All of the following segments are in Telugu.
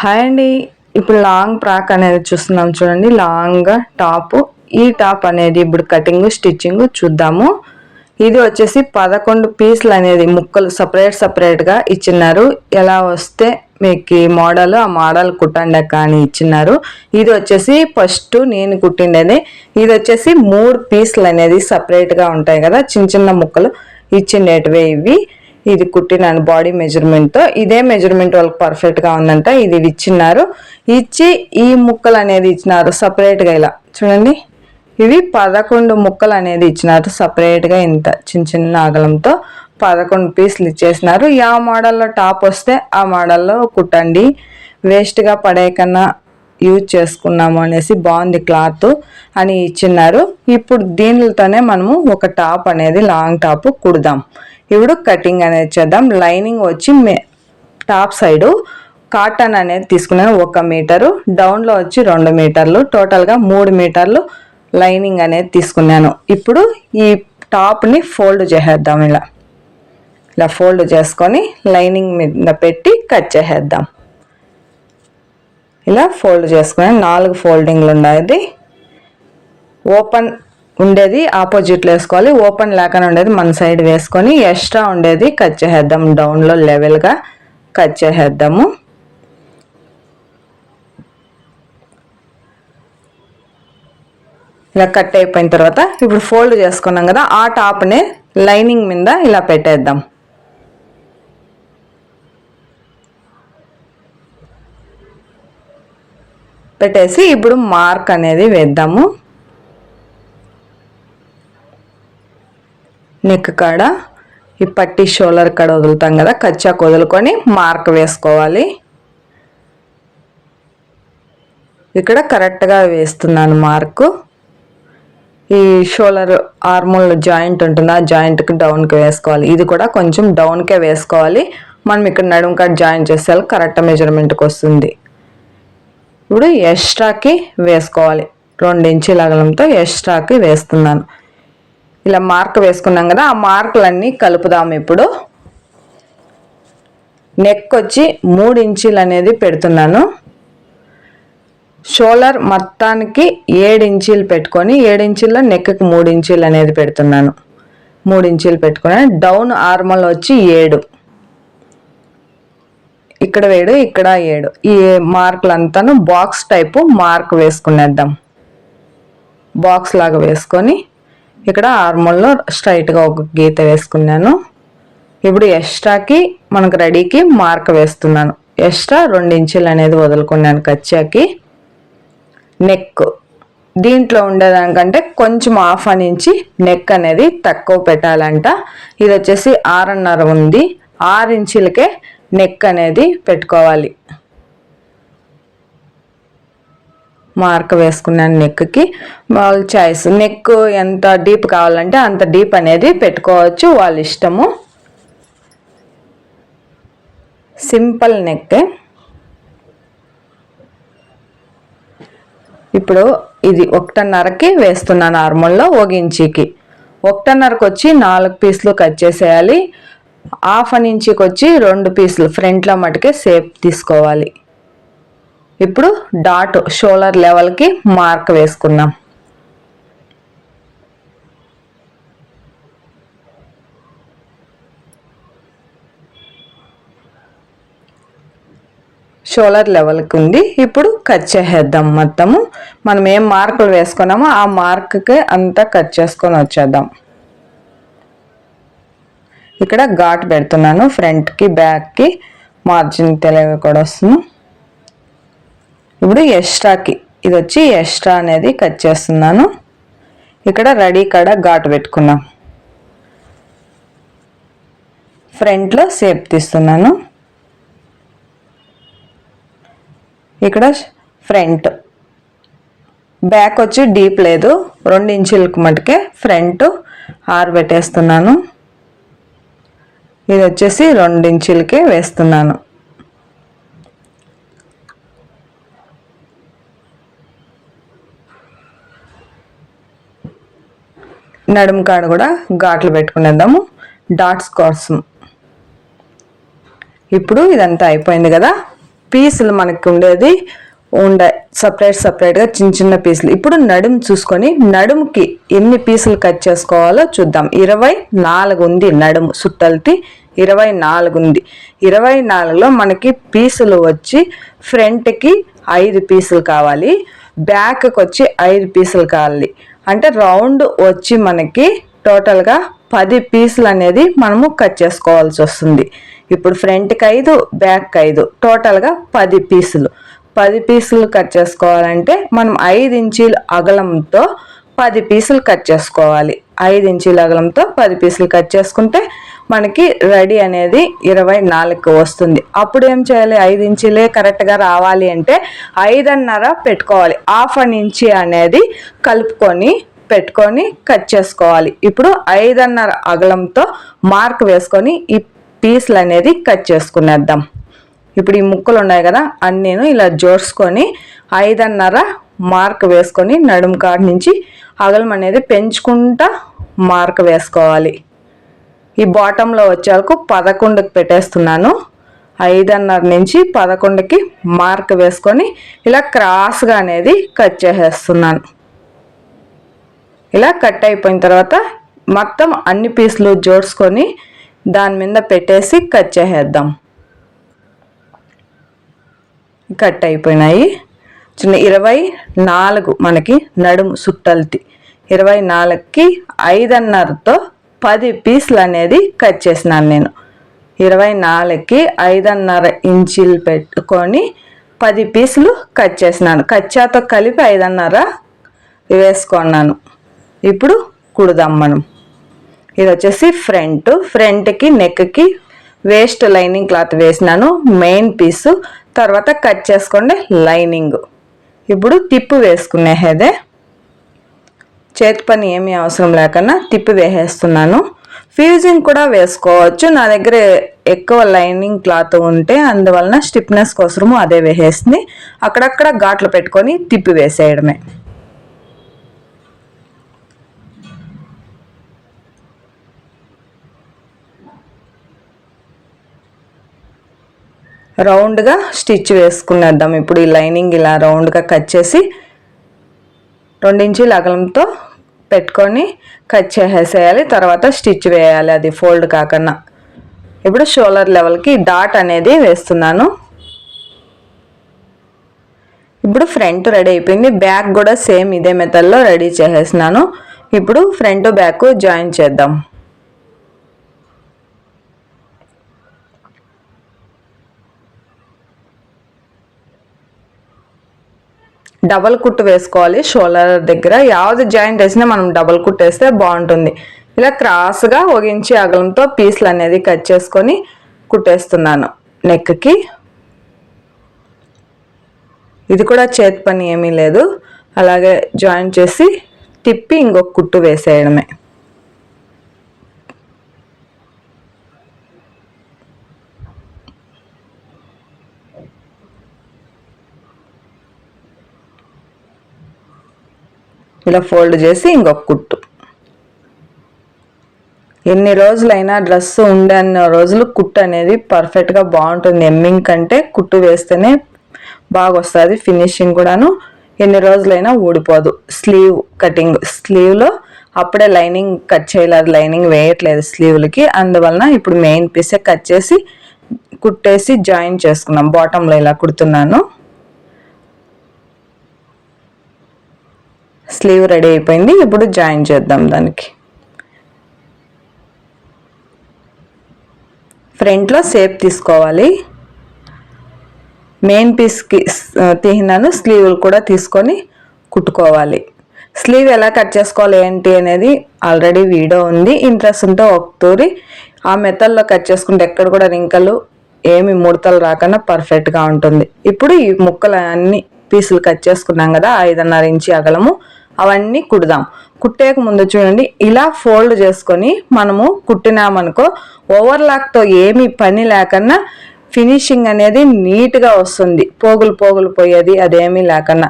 హాయ్ అండి. ఇప్పుడు లాంగ్ ఫ్రాక్ అనేది చూస్తున్నాం చూడండి. Long top. ఈ టాప్ అనేది ఇప్పుడు కటింగ్ స్టిచ్చింగ్ చూద్దాము. ఇది వచ్చేసి పదకొండు పీసులు అనేది ముక్కలు సపరేట్ సపరేట్గా ఇచ్చినారు. ఎలా వస్తే మీకు ఈ మోడల్ ఆ మోడల్ కుట్టండి కానీ అని ఇచ్చినారు. ఇది వచ్చేసి ఫస్ట్ నేను కుట్టిండేది. ఇది వచ్చేసి మూడు పీసులు అనేది సపరేట్గా ఉంటాయి కదా. చిన్న చిన్న ముక్కలు ఇచ్చిండేటివే ఇవి. ఇది కుట్టినాను బాడీ మెజర్మెంట్తో ఇదే మెజర్మెంట్ వాళ్ళకి పర్ఫెక్ట్గా ఉందంట. ఇది ఇచ్చిన్నారు. ఇచ్చి ఈ ముక్కలు అనేది ఇచ్చినారు సపరేట్గా ఇలా. చూడండి. ఇవి పదకొండు ముక్కలు అనేది ఇచ్చినారు సపరేట్గా ఇంత చిన్న చిన్న అగలంతో పదకొండు పీసులు ఇచ్చేసినారు. ఆ మోడల్లో టాప్ వస్తే ఆ మోడల్లో కుట్టండి. వేస్ట్గా పడేకన్నా యూజ్ చేసుకున్నాము అనేసి బాగుంది క్లాత్ అని ఇచ్చినారు ఇప్పుడు దీనితోనే మనము ఒక టాప్ అనేది లాంగ్ టాప్ కుడదాం. ఇప్పుడు కటింగ్ అనేది చేద్దాం. లైనింగ్ వచ్చి మే టాప్ సైడు కాటన్ అనేది తీసుకున్నాను. ఒక మీటరు. డౌన్లో వచ్చి రెండు మీటర్లు. టోటల్గా మూడు మీటర్లు లైనింగ్ అనేది తీసుకున్నాను. ఇప్పుడు ఈ టాప్ని ఫోల్డ్ చేసేద్దాం ఇలా. ఇలా ఫోల్డ్ చేసుకొని లైనింగ్ మీద పెట్టి కట్ చేసేద్దాం. ఇలా ఫోల్డ్ చేసుకుని నాలుగు ఫోల్డింగ్లు ఉండేది ఓపెన్ ఉండేది ఆపోజిట్లో వేసుకోవాలి ఓపెన్ లేకుండా ఉండేది మన సైడ్ వేసుకొని ఎక్స్ట్రా ఉండేది కట్ చేసేద్దాం డౌన్లో లెవెల్గా కట్ చేసేద్దాము. ఇలా కట్ అయిపోయిన తర్వాత ఇప్పుడు ఫోల్డ్ చేసుకున్నాం కదా ఆ టాప్ని లైనింగ్ మీద ఇలా పెట్టేద్దాం. పెట్టేసి ఇప్పుడు మార్క్ అనేది వేద్దాము. నెక్ కాడ ఈ పట్టి షోల్డర్ కాడ వదులుతాం కదా కచ్చాకు వదులుకొని మార్క్ వేసుకోవాలి. ఇక్కడ కరెక్ట్గా వేస్తున్నాను మార్కు. ఈ షోలర్ ఆర్మోల్ జాయింట్ ఉంటుంది ఆ జాయింట్కి డౌన్కి వేసుకోవాలి. ఇది కూడా కొంచెం డౌన్కే వేసుకోవాలి. మనం ఇక్కడ నడుము కాడ జాయింట్ చేస్తే కరెక్ట్ మెజర్మెంట్కి వస్తుంది. ఇప్పుడు ఎక్స్ట్రాకి వేసుకోవాలి. రెండు ఇంచీల అగలంతో ఎక్స్ట్రాకి వేస్తున్నాను. ఇలా మార్క్ వేసుకున్నాం కదా ఆ మార్కులన్నీ కలుపుదాం ఇప్పుడు. నెక్ వచ్చి మూడు ఇంచీలు అనేది పెడుతున్నాను. షోల్డర్ మొత్తానికి ఏడు ఇంచీలు పెట్టుకొని ఏడు ఇంచీల్లో నెక్కి మూడు ఇంచీలు అనేది పెడుతున్నాను. మూడు ఇంచీలు పెట్టుకొని డౌన్ ఆర్మల్ వచ్చి ఏడు. ఇక్కడ వేడు ఇక్కడ ఏడు. ఈ మార్కులంతాను బాక్స్ టైపు మార్క్ వేసుకునేద్దాం. బాక్స్ లాగా వేసుకొని ఇక్కడ ఆర్మోల్లో స్ట్రైట్గా ఒక గీత వేసుకున్నాను. ఇప్పుడు ఎక్స్ట్రాకి మనకు రెడీకి మార్క్ వేస్తున్నాను. ఎక్స్ట్రా రెండు ఇంచులు అనేది వదులుకున్నాను కచ్చాకి. నెక్. దీంట్లో ఉండేదానికంటే కొంచెం హాఫ్ అని ఇంచి నెక్ అనేది తక్కువ పెట్టాలంట. ఇది వచ్చేసి ఆరున్నర ఉంది. ఆరు ఇంచులకే నెక్ అనేది పెట్టుకోవాలి. మార్క్ వేసుకున్నాను నెక్కి. వాళ్ళ చాయిస్ నెక్ ఎంత డీప్ కావాలంటే అంత డీప్ అనేది పెట్టుకోవచ్చు వాళ్ళ ఇష్టము. Simple neck. ఇప్పుడు ఇది ఒకటిన్నరకి వేస్తున్నాను నార్మల్లో ఒక ఒకటిన్నరకు వచ్చి నాలుగు పీసులు కట్ చేసేయాలి. హాఫ్ అన్ ఇంచుకి వచ్చి రెండు పీసులు ఫ్రంట్లో మటుకే సేప్ తీసుకోవాలి. ఇప్పుడు డాట్ షోల్డర్ లెవెల్కి మార్క్ వేసుకుందాం. షోలర్ లెవెల్కి ఉంది. ఇప్పుడు కట్ చేసేద్దాం మొత్తము. మనం ఏం మార్కులు వేసుకున్నామో ఆ మార్క్కి అంతా కట్ చేసుకొని వచ్చేద్దాం. ఇక్కడ ఘాట్ పెడుతున్నాను. ఫ్రంట్కి బ్యాక్కి మార్జిన్ తెలివి కూడా వస్తుంది. ఇప్పుడు ఎక్స్ట్రాకి ఇది వచ్చి ఎక్స్ట్రా అనేది కట్ చేస్తున్నాను. ఇక్కడ రెడీ కాడ ఘాటు పెట్టుకున్నాం. ఫ్రంట్లో సేప్ తీస్తున్నాను. ఇక్కడ ఫ్రంట్. బ్యాక్ వచ్చి డీప్ లేదు. రెండు ఇంచులకు మటుకే ఫ్రంట్ ఆరబెట్టేస్తున్నాను ఇది వచ్చేసి రెండు ఇంచులకే వేస్తున్నాను. నడుము కాడ కూడా ఘాట్లు పెట్టుకునేద్దాము. డాట్స్ కోసం. ఇప్పుడు ఇదంతా అయిపోయింది కదా. పీసులు మనకు ఉండేది ఉండే సపరేట్ సపరేట్గా చిన్న చిన్న పీసులు. ఇప్పుడు నడుము చూసుకొని నడుముకి ఎన్ని పీసులు కట్ చేసుకోవాలో చూద్దాం. ఇరవై నాలుగు ఉంది నడుము సుట్టలతి. ఇరవై నాలుగు ఉంది. ఇరవై నాలుగులో మనకి పీసులు వచ్చి ఫ్రంట్కి ఐదు పీసులు కావాలి. బ్యాక్కి వచ్చి ఐదు పీసులు కావాలి. అంటే రౌండ్ వచ్చి మనకి టోటల్గా పది పీసులు అనేది మనము కట్ చేసుకోవాల్సి వస్తుంది. ఇప్పుడు ఫ్రంట్కి ఐదు బ్యాక్ ఐదు. టోటల్గా పది పీసులు. పది పీసులు కట్ చేసుకోవాలంటే మనం ఐదు ఇంచీలు అగలంతో పది పీసులు కట్ చేసుకోవాలి. ఐదు ఇంచీల అగలంతో పది పీసులు కట్ చేసుకుంటే మనకి రెడీ అనేది ఇరవై నాలుగు వస్తుంది. అప్పుడు ఏం చేయాలి? ఐదు ఇంచులే కరెక్ట్గా రావాలి అంటే ఐదున్నర పెట్టుకోవాలి. హాఫ్ అన్ ఇంచి అనేది కలుపుకొని పెట్టుకొని కట్ చేసుకోవాలి. ఇప్పుడు ఐదున్నర అగలంతో మార్క్ వేసుకొని ఈ పీసులు అనేది కట్ చేసుకునేద్దాం. ఇప్పుడు ఈ ముక్కలు ఉన్నాయి కదా అన్నీను ఇలా జోడ్చుకొని ఐదున్నర మార్క్ వేసుకొని నడుము కాడి నుంచి అగలం అనేది పెంచుకుంటా మార్క్ వేసుకోవాలి. ఈ బాటంలో వచ్చేవరకు పదకొండుకి పెట్టేస్తున్నాను. ఐదున్నర నుంచి పదకొండుకి మార్క్ వేసుకొని ఇలా క్రాస్గా అనేది కట్ చేసేస్తున్నాను. ఇలా కట్ అయిపోయిన తర్వాత మొత్తం అన్ని పీసులు జోడ్చుకొని దాని మీద పెట్టేసి కట్ చేసేద్దాం. కట్ అయిపోయినాయి. చిన్న ఇరవై నాలుగు మనకి నడుము సుట్టల్తి ఇరవై నాలుగుకి ఐదున్నరతో పది పీసులు అనేది కట్ చేసినాను నేను. ఇరవై నాలుగుకి ఐదున్నర ఇంచీలు పెట్టుకొని పది పీసులు కట్ చేసినాను. కచ్చాతో కలిపి ఐదున్నర వేసుకున్నాను. ఇప్పుడు కుడదాం మనం. ఇది వచ్చేసి ఫ్రంట్. ఫ్రంట్కి నెక్కి వేస్ట్ లైనింగ్ క్లాత్ వేసినాను. Main piece. తర్వాత కట్ చేసుకోండి లైనింగ్. ఇప్పుడు తిప్పు వేసుకునే హేదే చేతి పని ఏమీ అవసరం లేకుండా తిప్పి వేసేస్తున్నాను. ఫ్యూజింగ్ కూడా వేసుకోవచ్చు. నా దగ్గర ఎక్కువ లైనింగ్ క్లాత్ ఉంటే అందువలన స్టిప్నెస్ కోసము అదే వేసేసింది. అక్కడక్కడ ఘాట్లు పెట్టుకొని తిప్పి వేసేయడమే. రౌండ్గా స్టిచ్ వేసుకునేద్దాం. ఇప్పుడు ఈ లైనింగ్ ఇలా రౌండ్గా కట్ చేసి రెండించీల అగలంతో పెట్టుకొని కట్ చేసేయాలి. తర్వాత స్టిచ్ వేయాలి. అది ఫోల్డ్ కాకుండా ఇప్పుడు షోల్డర్ లెవెల్కి డాట్ అనేది వేస్తున్నాను. ఇప్పుడు ఫ్రంట్ రెడీ అయిపోయింది. బ్యాక్ కూడా సేమ్ ఇదే మెథడ్లో రెడీ చేసేసినాను ఇప్పుడు ఫ్రంట్ బ్యాక్ జాయిన్ చేద్దాం. డబల్ కుట్టు వేసుకోవాలి షోల్డర్ దగ్గర. యావది జాయింట్ వేసినా మనం డబల్ కుట్టు వేస్తే బాగుంటుంది. ఇలా క్రాస్గా ఒగించి అగలంతో పీసులు అనేది కట్ చేసుకొని కుట్టేస్తున్నాను నెక్కి. ఇది కూడా చేతి పని ఏమీ లేదు. అలాగే జాయిన్ చేసి తిప్పి ఇంకొక కుట్టు వేసేయడమే. ఇలా ఫోల్డ్ చేసి ఇంకొక కుట్టు. ఎన్ని రోజులైనా డ్రెస్ ఉండే అన్న రోజులు కుట్టు అనేది పర్ఫెక్ట్గా బాగుంటుంది. ఎమ్మింగ్ కంటే కుట్టు వేస్తేనే బాగా వస్తుంది ఫినిషింగ్ కూడాను. ఎన్ని రోజులైనా ఊడిపోదు. స్లీవ్ కటింగ్ స్లీవ్లో అప్పుడే లైనింగ్ కట్ చేయలేదు లైనింగ్ వేయట్లేదు స్లీవ్లకి అందువలన ఇప్పుడు మెయిన్ పీసే కట్ చేసి కుట్టేసి జాయిన్ చేసుకున్నాం. బాటంలో ఇలా కుడుతున్నాను. స్లీవ్ రెడీ అయిపోయింది. ఇప్పుడు జాయిన్ చేద్దాం దానికి. ఫ్రంట్లో సేప్ తీసుకోవాలి. మెయిన్ పీస్కి తీసినాను స్లీవ్లు కూడా తీసుకొని కుట్టుకోవాలి. స్లీవ్ ఎలా కట్ చేసుకోవాలి ఏంటి అనేది ఆల్రెడీ వీడియో ఉంది. ఇంట్రెస్ట్ ఉంటే ఒక ఆ మెథడ్లో కట్ చేసుకుంటే ఎక్కడ కూడా రింకలు ఏమి ముడతలు రాకుండా పర్ఫెక్ట్గా ఉంటుంది. ఇప్పుడు ఈ ముక్కలు అన్ని పీసులు కట్ చేసుకున్నాం కదా ఐదున్నర ఇంచి అగలము. అవన్నీ కుడదాం. కుట్టేక ముందు చూడండి ఇలా ఫోల్డ్ చేసుకొని మనము కుట్టినామనుకో ఓవర్లాక్తో ఏమీ పని లేకన్నా ఫినిషింగ్ అనేది నీట్గా వస్తుంది. పోగులు పోగులు పోయేది అదేమీ లేకన్నా.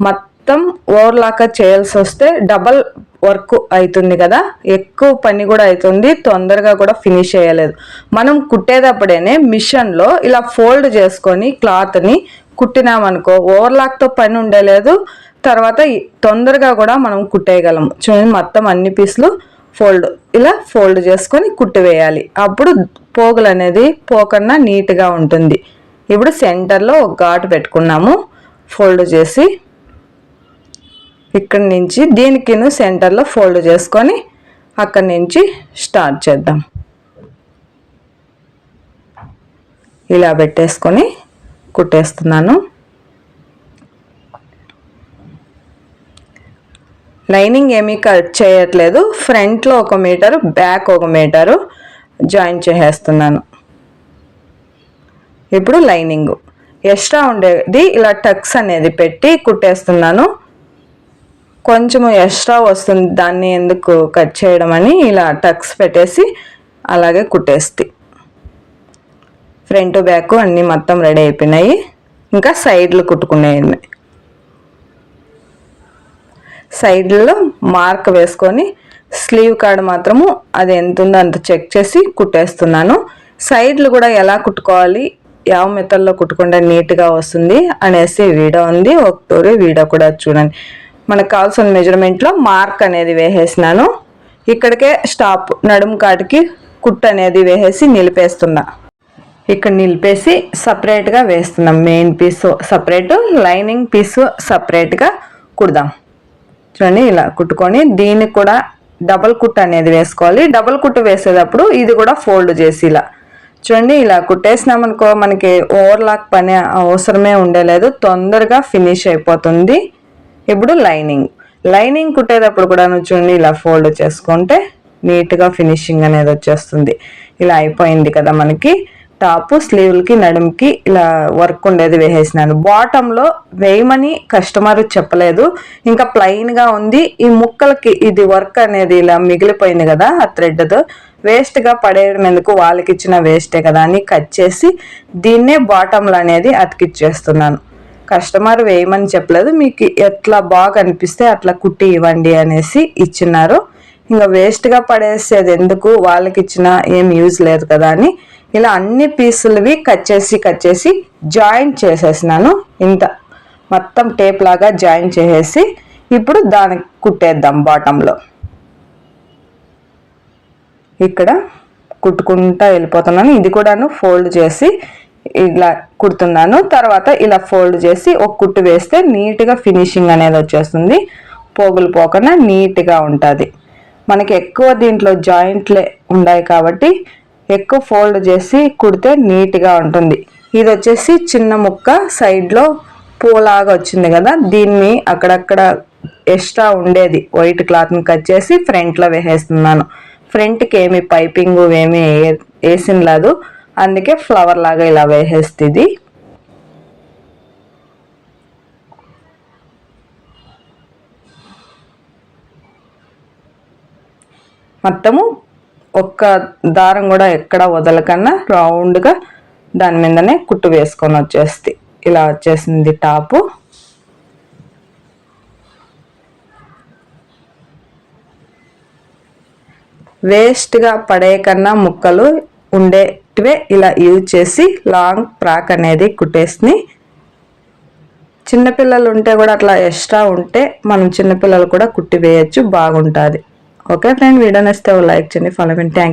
మొత్తం ఓవర్లాక్ చేయాల్సి వస్తే డబల్ వర్క్ అవుతుంది కదా. ఎక్కువ పని కూడా అవుతుంది తొందరగా కూడా ఫినిష్ అయ్యలేదు. మనం కుట్టేటప్పుడేనే మిషన్లో ఇలా ఫోల్డ్ చేసుకొని క్లాత్ని కుట్టినామనుకో ఓవర్లాక్తో పని ఉండలేదు తర్వాత తొందరగా కూడా మనం కుట్టేయగలము చూడండి మొత్తం అన్ని పీసులు ఫోల్డ్ ఇలా ఫోల్డ్ చేసుకొని కుట్టివేయాలి అప్పుడు పోగులు అనేది పోకన్నా నీట్గా ఉంటుంది. ఇప్పుడు సెంటర్లో ఒక ఘాటు పెట్టుకున్నాము. ఫోల్డ్ చేసి ఇక్కడి నుంచి దీనికి సెంటర్లో ఫోల్డ్ చేసుకొని అక్కడి నుంచి స్టార్ట్ చేద్దాం. ఇలా పెట్టేసుకొని కుట్టేస్తున్నాను. లైనింగ్ ఏమీ కట్ చేయట్లేదు. ఫ్రంట్లో ఒక మీటరు బ్యాక్ ఒక మీటరు జాయిన్ చేసేస్తున్నాను. ఇప్పుడు లైనింగ్. ఎక్స్ట్రా ఉండేది ఇలా టక్స్ అనేది పెట్టి కుట్టేస్తున్నాను. కొంచెము ఎక్స్ట్రా వస్తుంది దాన్ని ఎందుకు కట్ చేయడం అని ఇలా టక్స్ పెట్టేసి అలాగే కుట్టేస్తే. ఫ్రంట్ బ్యాక్ అన్నీ మొత్తం రెడీ అయిపోయినాయి. ఇంకా సైడ్లు కుట్టుకునేవి. సైడ్లో మార్క్ వేసుకొని స్లీవ్ కార్డ్ మాత్రము అది ఎంత ఉందో అంత చెక్ చేసి కుట్టేస్తున్నాను. సైడ్లు కూడా ఎలా కుట్టుకోవాలి యావ మెత్తల్లో కుట్టుకుంటే నీట్గా వస్తుంది అనేసి వీడియో ఉంది. ఒకటోరి వీడియో కూడా చూడండి. మనకు కావాల్సిన మెజర్మెంట్లో మార్క్ అనేది వేసేసినాను. ఇక్కడికే స్టాప్ నడుము కాటికి కుట్ అనేది వేసేసి నిలిపేస్తున్నా. ఇక్కడ నిలిపేసి సపరేట్గా వేస్తున్నాం. Main piece separate lining piece సపరేట్గా కుడదాం. చూడండి ఇలా కుట్టుకొని దీనికి కూడా డబల్ కుట్ అనేది వేసుకోవాలి. డబల్ కుట్టు వేసేటప్పుడు ఇది కూడా ఫోల్డ్ చేసి ఇలా. చూడండి ఇలా కుట్టేసినామనుకో మనకి ఓవర్లాక్ పని అవసరమే ఉండలేదు. తొందరగా ఫినిష్ అయిపోతుంది. ఇప్పుడు లైనింగ్. లైనింగ్ కుట్టేటప్పుడు కూడా చూడండి ఇలా ఫోల్డ్ చేసుకుంటే నీట్గా ఫినిషింగ్ అనేది వచ్చేస్తుంది. ఇలా అయిపోయింది కదా మనకి. టాప్ స్లీవ్లకి నడుముకి ఇలా వర్క్ ఉండేది వేసేసినాను. బాటంలో వేయమని కస్టమర్ చెప్పలేదు. ఇంకా ప్లెయిన్గా ఉంది. ఈ ముక్కలకి ఇది వర్క్ అనేది ఇలా మిగిలిపోయింది కదా ఆ థ్రెడ్తో వేస్ట్గా పడేయడం ఎందుకు వాళ్ళకి ఇచ్చిన వేస్టే కదా అని కట్ చేసి దీన్నే బాటంలో అనేది అతికిచ్చేస్తున్నాను. కస్టమర్ వేయమని చెప్పలేదు. మీకు ఎట్లా బాగా అనిపిస్తే అట్లా కుట్టి ఇవ్వండి అనేసి ఇచ్చినారు ఇంకా వేస్ట్గా పడేసేది ఎందుకు? వాళ్ళకి ఇచ్చిన ఏం యూజ్ లేదు కదా అని ఇలా అన్ని పీసులవి కట్ చేసి కట్ చేసి జాయింట్ చేసేసినాను. ఇంత మొత్తం టేప్ లాగా జాయిన్ చేసేసి ఇప్పుడు దానికి కుట్టేద్దాం బాటంలో. ఇక్కడ కుట్టుకుంటా వెళ్ళిపోతున్నాను. ఇది కూడాను ఫోల్డ్ చేసి ఇలా కుడుతున్నాను. తర్వాత ఇలా ఫోల్డ్ చేసి ఒక కుట్టు వేస్తే నీట్గా ఫినిషింగ్ అనేది వచ్చేస్తుంది. పోగులు పోకుండా నీట్గా ఉంటుంది. మనకి ఎక్కువ దీంట్లో జాయింట్లే ఉన్నాయి కాబట్టి ఎక్కువ ఫోల్డ్ చేసి కుడితే నీట్గా ఉంటుంది. ఇది వచ్చేసి చిన్న ముక్క సైడ్లో పూలాగా వచ్చింది కదా దీన్ని అక్కడక్కడ ఎక్స్ట్రా ఉండేది. వైట్ క్లాత్ని కట్ చేసి ఫ్రంట్లో వేసేస్తున్నాను. ఫ్రంట్కి ఏమి పైపింగ్ ఏమి వేసిన లేదు. అందుకే ఫ్లవర్ లాగా ఇలా వేసేస్తుంది. మొత్తము ఒక్క దారం కూడా ఎక్కడ వదలకన్నా రౌండ్గా దాని మీదనే కుట్టు వేసుకొని వచ్చేస్తే. ఇలా వచ్చేసింది టాపు. వేస్ట్గా పడే కన్నా ముక్కలు ఉండేటివే ఇలా యూజ్ చేసి లాంగ్ ఫ్రాక్ అనేది కుట్టేసి చిన్నపిల్లలు ఉంటే కూడా అట్లా ఎక్స్ట్రా ఉంటే మనం చిన్నపిల్లలు కూడా కుట్టి వేయచ్చు బాగుంటుంది. ఓకే ఫ్రెండ్ వీడియో నచ్చితే లైక్ చేయండి ఫాలో అండ్ థ్యాంక్